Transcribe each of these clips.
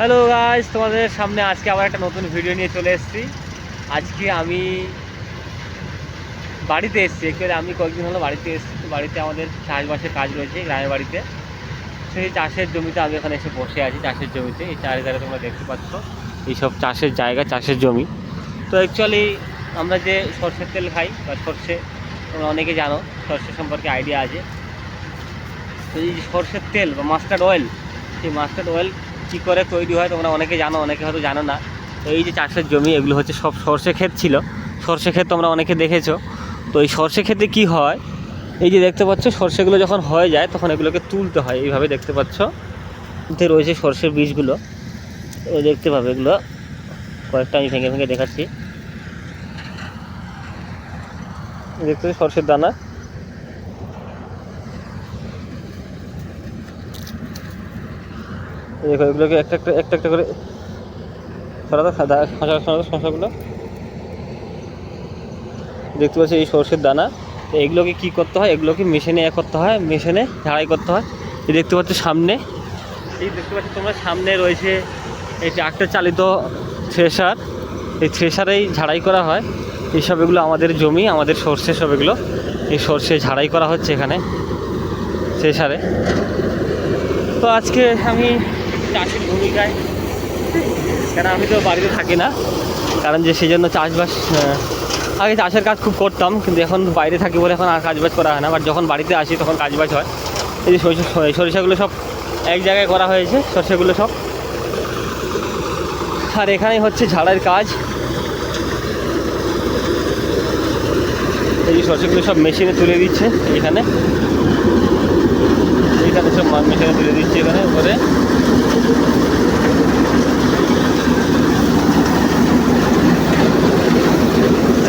Hello guys তোমাদের সামনে আজকে আবার একটা নতুন ভিডিও নিয়ে চলে এসেছি। আজকে আমি বাড়িতে এসেছি। অ্যাকচুয়ালি আমি কয়েকদিন হলো বাড়িতে এসেছি। তো বাড়িতে আমাদের চাষবাসের কাজ রয়েছে গ্রামের বাড়িতে। সেই চাষের জমিতে আমি এখানে এসে বসে আছি, চাষের জমিতে। এই চারিধারে তোমরা দেখতে পাচ্ছ। এইসব চাষের জায়গা, চাষের জমি। তো অ্যাকচুয়ালি আমরা যে সর্ষের তেল খাই, বা সর্ষে, তোমরা অনেকে জানো, সর্ষে সম্পর্কে আইডিয়া আছে। তো এই সর্ষের তেল বা মাস্টার্ড অয়েল সেই মাস্টার্ড অয়েল কী করে তৈরি হয় তোমরা অনেকে জানো, অনেকে হয়তো জানো না। তো এই যে চাষের জমি, এগুলো হচ্ছে সব সর্ষে ক্ষেত ছিল। সর্ষে ক্ষেত তোমরা অনেকে দেখেছ। তো এই সর্ষে ক্ষেতে কী হয়? এই যে দেখতে পাচ্ছ, সর্ষেগুলো যখন হয়ে যায়, তখন এগুলোকে তুলতে হয়। এইভাবে দেখতে পাচ্ছ। রয়েছে সর্ষের বীজগুলো। তো দেখতে পাবে এগুলো। কয়েকটা আমি ভেঙে ভেঙে দেখাচ্ছি। দেখতে সর্ষের দানা। দেখো, এগুলোকে একটা একটা একটা একটা করে সরাতে সাদা সরাতে দেখতে পাচ্ছি এই সর্ষের দানা। তো এগুলোকে কী করতে হয়? এগুলোকে মেশিনে এ করতে হয়, মেশিনে ঝাড়াই করতে হয়। এই দেখতে পাচ্ছ সামনে। এই দেখতে পাচ্ছ তোমরা সামনে রয়েছে এই ট্রাক্টর চালিত থ্রেশার এই থ্রেশারেই ঝাড়াই করা হয়। এইসব এগুলো আমাদের জমি, আমাদের সর্ষে সব এগুলো। এই সর্ষে ঝাড়াই করা হচ্ছে এখানে থ্রেশারে তো আজকে আমি চাষির ভূমিকায়। কারণ আমি তো বাড়িতে থাকি না। কারণ যে সেই জন্য চাষবাস আগে চাষের কাজ খুব করতাম, কিন্তু এখন বাইরে থাকি বলে এখন আর কাজবাজ করা হয় না। বাট যখন বাড়িতে আসি তখন কাজবাজ হয়। এই যে সরিষা সরিষাগুলো সব এক জায়গায় করা হয়েছে, সরষেগুলো সব। আর এখানেই হচ্ছে ঝাড়াইয়ের কাজ। এই যে সরষেগুলো সব মেশিনে তুলে দিচ্ছে এইখানে এইখানে সব মেশিনে তুলে দিচ্ছে এখানে করে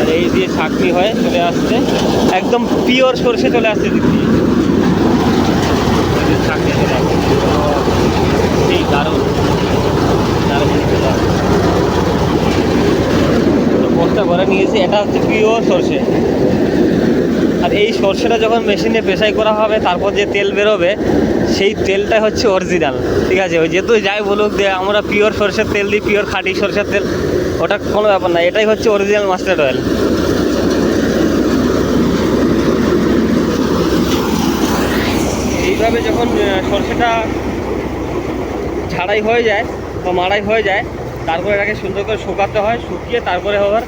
আর এই দিয়ে ছাকনি হয়, চলে আসছে। একদম পিওর সরষে চলে আসছে দিয়ে এই চলে আসছে। দারুণ। দারুণ চলে আসছে। বস্তা করে নিয়েছি, এটা হচ্ছে পিওর সরষে। আর এই সর্ষেটা যখন মেশিনে পেশাই করা হবে, তারপর যে তেল বেরোবে, সেই তেলটাই হচ্ছে অরিজিনাল ঠিক আছে? ওই যেহেতু যাই বলুক যে আমরা পিওর সর্ষের তেল দিই পিওর খাঁটি সর্ষের তেল, ওটা কোনো ব্যাপার না, এটাই হচ্ছে অরিজিনাল মাস্টার্ড অয়েল এইভাবে যখন সর্ষেটা ঝাড়াই হয়ে যায় বা মাড়াই হয়ে যায়, তারপরে এটাকে সুন্দর করে শুকাতে হয়, শুকিয়ে তারপরে আবার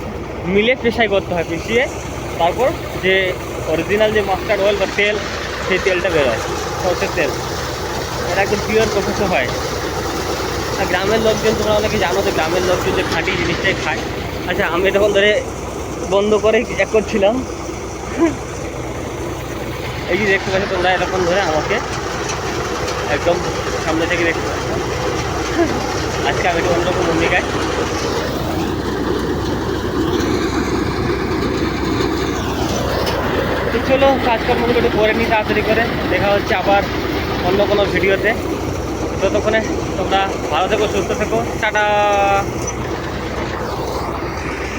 মিলে পেশাই করতে হয়, পিষিয়ে তারপর যে অরিজিনাল যে মাস্টার্ড অয়েল বা তেল, সেই তেলটা বেরোয় সর্ষের তেল। এটা একদম পিওর প্রসেস হয়। আর গ্রামের লোকজন, তোমরা অনেকে জানো যে গ্রামের লোকজন যে খাঁটি জিনিসটাই খায়। আচ্ছা আমি তখন ধরে বন্ধ করে এক করছিলাম। এই যে দেখতে পাচ্ছ তোমরা এরকম ধরে আমাকে একদম সামনে থেকে দেখতে পাচ্ছ। আজকে আমি একটু অন্যরকম ভূমিকায় চলো, কাজকর্মগুলো একটু করে নিই তাড়াতাড়ি করে। দেখা হচ্ছে আবার অন্য কোনো ভিডিওতে। ততক্ষণে তোমরা ভালো থেকো, সুস্থ থেকো। টাটা!